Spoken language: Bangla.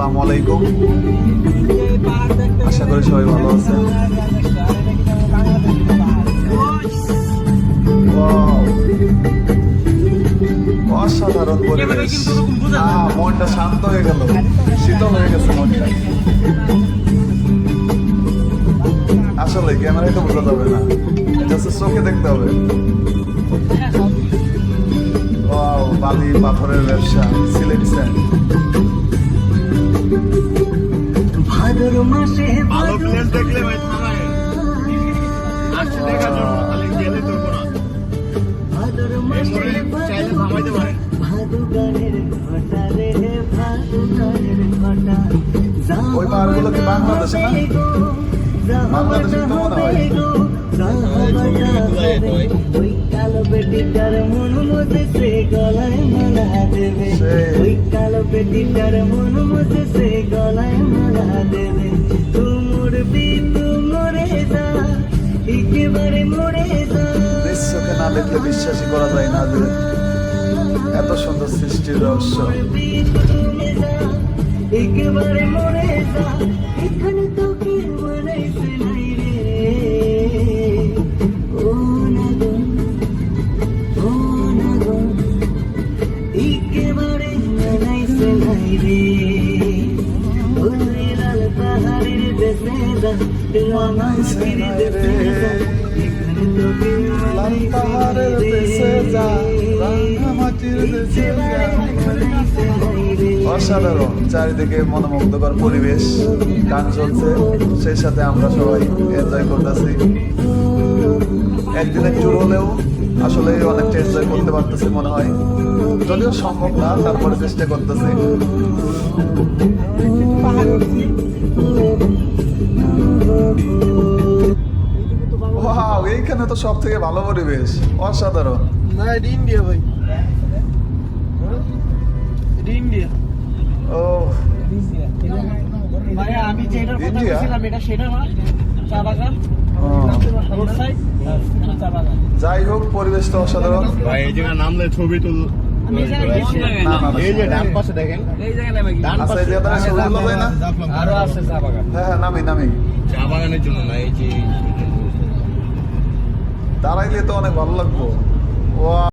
আসসালামু আলাইকুম। আশা করি সবাই ভালো আছেন! অসাধারণ পরিবেশ। মনটা শান্ত হয়ে গেল। শীতল হয়ে গেছে মনটা। আসলে ক্যামেরায় তো বোঝা যাবে না। জাস্ট চোখে দেখতে হবে। বালি, পাথরের ব্যবসা, সিলেট স্যান্ড। ভাদর মাসে ভালো প্লেস দেখলে ভাই থামায় আসছে দেখার জন্য খালি গেলে তো কোনো ভাদর মাসে চাইলে থামাইতে পারেন ভাদু গানের ঘটা রে ভাদু গানের ঘটা ওই পাহাড়গুলো কি বাংলাদেশে না? বাংলাদেশে তো মনে হয়। কালো বেটিটার মন মধ্যে সে গলায় মালা দেবে ওই কালো বেটিটার মন মধ্যে সে গলায় মালা দেবে তুমুর বি তুমরে যা একেবারে মরে যা দৃশ্যকে না দেখলে বিশ্বাসই করা যায় না যে এত সুন্দর সৃষ্টির রহস্য একেবারে মরে যা এখানে তো রে ওরে লাল পাহাড়ের এখানে লাল পাহাড়ের। রাঙামাটির দেশে অসাধারণ চারিদিকে মনোমুগ্ধকর পরিবেশ গান চলছে সেই সাথে আমরা সবাই এনজয় করতেছি। একদিনের ট্যুর হলেও আসলে অনেকটা এনজয় করতে পারতেছি মনে হয়। যদিও সম্ভব না তারপরে চেষ্টা করতেছি। এইখানে তো সব থেকে ভালো পরিবেশ। অসাধারণ। না এটা ইন্ডিয়া ভাই। এটা ইন্ডিয়া ও। আমি যেটার কথা বলছিলাম এটা সেটা না চা বাগান ও, রোড সাইড চা বাগান যাই হোক পরিবেশটা অসাধারণ। ভাই এই জায়গায় নামলে ছবি তো আমি এই জায়গায় গেছি না। না, না, না। এই যে ডান পাশে দেখেন। এই জায়গায় নামে গেছি। ডান আচ্ছা এই জায়গাটা ছবিগুলো যায় না? আরও আছে চা বাগান। হ্যাঁ হ্যাঁ নামি নামি। চা বাগানের জন্য না এই যে দাঁড়াইলে তো অনেক ভালো লাগবো। ও